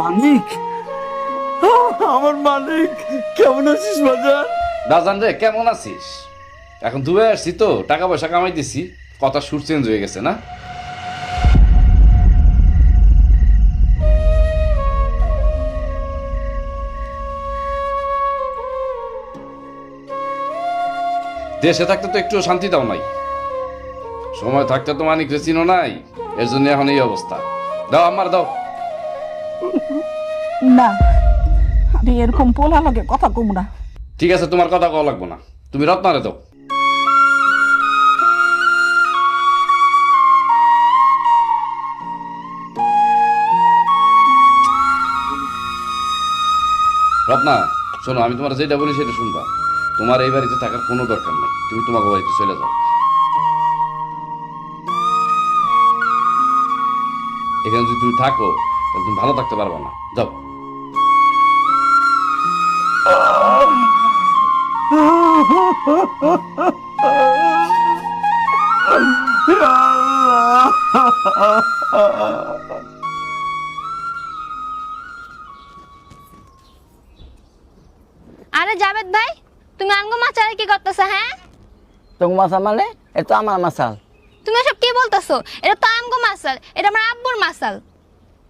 মানিক? আমার মানিক কেমন আছিস বাজার? রাজান রে কেমন আছিস? এখন দুয়ে আসছি তো টাকা পয়সা কামাই দিছি কথা সুর চেঞ্জ হয়ে গেছে না? দেশে থাকতে তো একটু শান্তি দাও নাই। সময় থাকতে তো মানিক চিনো নাই। এর জন্য এখন এই অবস্থা। দাও আমার দাও। না আমি এরকম পোলা লগে কথা কম না। ঠিক আছে তোমার কথা কওয়া লাগবো না। তুমি রত্নারে দাও। রত্না শোনো আমি তোমার যেটা বলি সেটা শুনবা। তোমার এই বাড়িতে থাকার কোনো দরকার নেই। তুমি তোমাকে বাড়িতে চলে যাও। এখানে যদি তুমি থাকো তাহলে তুমি ভালো থাকতে পারবে না। যাও। আরে জাবেদ ভাই তুমি আঙ্গো মাচারে কি করতেছ হ্যাঁ? তো মাসাল মানে এটা তো আমার মাসাল তুমি এসব কি বলতাছো? এটা তো আমগো মাসাল এটা আমার আব্বুর মাসাল।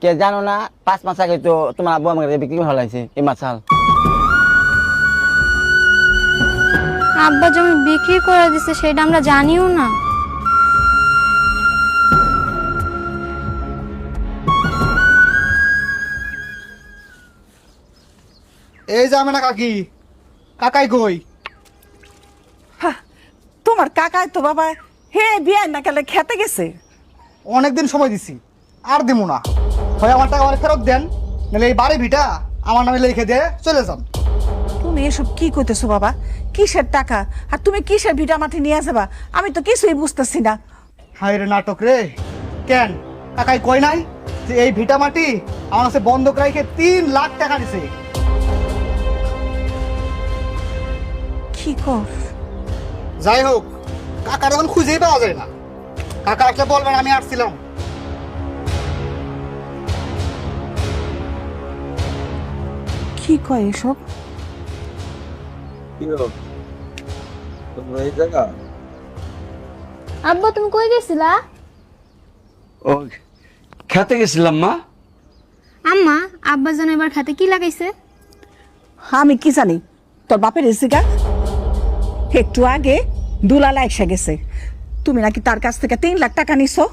কে জানো না পাঁচ মাস আগে তো তোমার আব্বু আমাকে বিক্রি করে হলাইছে এই মাসাল। আব্বা জমি বিক্রি করে দিছে সেটা আমরা জানিও না। এই যাবে না কাকি কাকাই কই? তোমার কাকাই তো বাবা হে বিয়ে না গেলে খেতে গেছে? অনেকদিন সময় দিছি আর দিমু না। হয় আমার টাকা আমার ফেরত দেন নাহলে এই বাড়ি ভিটা আমার নামে লিখে দিয়ে চলে যান। তুমি এসব কি করতেছো বাবা? কিসের টাকা? আর তুমি কিসের ভিটা মাটি নিয়ে যাবা? আমি তো কিছুই বুঝতেছি না। হায় রে নাটক রে। কেন? কাকাই কয় নাই যে এই ভিটা মাটি আমার কাছে বন্ধক রাখে তিন লাখ টাকা দিছে? কি কর? যাই হোক কাকার এখন খুঁজেই পাওয়া যায় না। কাকা আসলে বলবেন আমি আসছিলাম। কি কয় এসব? এই জায়গা? আব্বা তুমি কই গেছিলা? ও খেতে গেছিলাম মা। আম্মা আব্বা যেন এবার খাতে কি লাগাইছে? আমি কি জানি? তোর বাপের এসিগা একটু আগে দুলালা এসে গেছে। তুমি নাকি তার কাছ থেকে তিন লাখ টাকা নিছো?